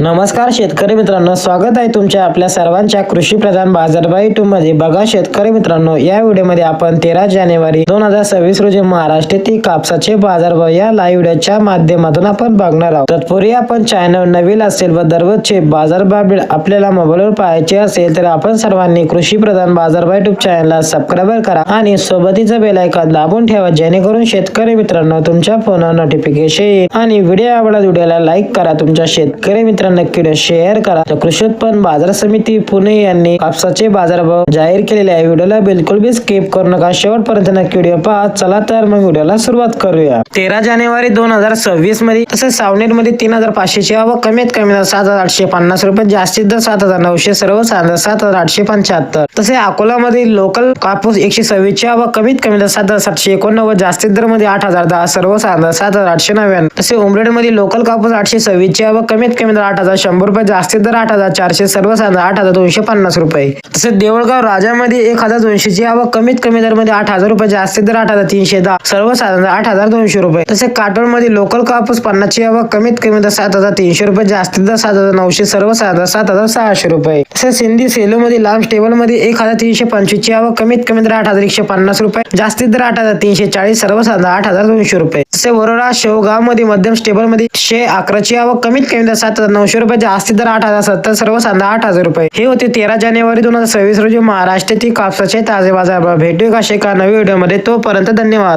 नमस्कार शेतकरी मित्रांनो स्वागत आहे तुमच्या आपल्या सर्वांच्या कृषी प्रधान बाजारभाव युट्यूबमध्ये. बघा शेतकरी मित्रांनो या व्हिडिओमध्ये आपण तेरा जानेवारी दोन हजार सव्वीस रोजी महाराष्ट्रातील कापसाचे बाजारभाव या लाईव्ह व्हिडिओच्या माध्यमातून आपण बघणार आहोत. तत्पूर्वी आपण चॅनल नवीन असेल व दररोजचे बाजारभाव अपडेट आपल्याला मोबाईलवर पाहायचे असेल तर आपण सर्वांनी कृषी प्रधान बाजारभाव युट्यूब चॅनलला सबस्क्राईब करा आणि सोबतीचं बेल दाबून ठेवा जेणेकरून शेतकरी मित्रांनो तुमच्या फोनवर नोटिफिकेशन येईल आणि व्हिडिओ आवडला व्हिडिओला लाईक करा. तुमच्या शेतकरी मित्रांनो नक्की व्हिडिओ शेअर करा. तर कृषी उत्पन्न बाजार समिती पुणे यांनी कापसाचे बाजारभाव जाहीर केलेले आहे. व्हिडिओला बिलकुल बी स्किप करू नका. शेवटपर्यंत नक्की व्हिडिओ पहा. चला तर मग व्हिडिओला सुरुवात करूया. तेरा जानेवारी दोन हजार सव्वीसमध्ये तसेच सावनेरमध्ये तीन हजार पाचशेची व कमीत कमी सात हजार आठशे पन्नास रुपये जास्तीत दर सात हजार नऊशे सर्व सात सात हजार आठशे पंच्याहत्तर. तसे अकोला मध्ये लोकल कापूस एकशे सव्वीस व कमीत कमी सात हजार सातशे एकोणनव्वद जास्तीत दरमध्ये आठ हजार दहा सर्व सात हजार सात हजार आठशे नव्याण्णव. तसे उमरेडमध्ये लोकल कापूस आठशे सव्वीस व कमीत कमी दर आठ हजार शंभर रुपये जास्तीत दर आठ हजार चारशे सर्वसाधारण आठ हजार दोनशे पन्नास रुपये. तसेच देवळगाव राजामध्ये एक हजार दोनशे ची आवक कमीत कमी दरमध्ये आठ हजार रुपये जास्तीत दर आठ हजार तीनशे दहा सर्वसाधारण आठ हजार दोनशे रुपये. तसेच काटोलमध्ये लोकल कापूस पन्नासची आवक कमीत कमी दर सात हजार तीनशे रुपये जास्तीत दर सात हजार नऊशे सर्वसाधारण सात हजार सहाशे रुपये. तसेच सिंधी सेलो मध्ये लांब स्टेबलमध्ये एक हजार तीनशे पंचवीस ची आवक कमीत कमी दर आठ हजार एकशे पन्नास रुपये जास्तीत दर आठ हजार तीनशे चाळीस सर्वसाधारण आठ हजार दोनशे रुपये. तसे वरोडा शेवगावमध्ये मध्यम स्टेबलमध्ये शे अकराची आवक कमीत कमी दर सात हजार नऊशे रुपये जास्ती दर आठ हजार सत्तर सर्व सांधा आठ हजार रुपये. हे होते तेरा जानेवारी दोन हजार सव्वीस रोजी महाराष्ट्रातील कापसाचे ताजे बाजार भेटू का शेका नवीन व्हिडिओमध्ये तोपर्यंत धन्यवाद.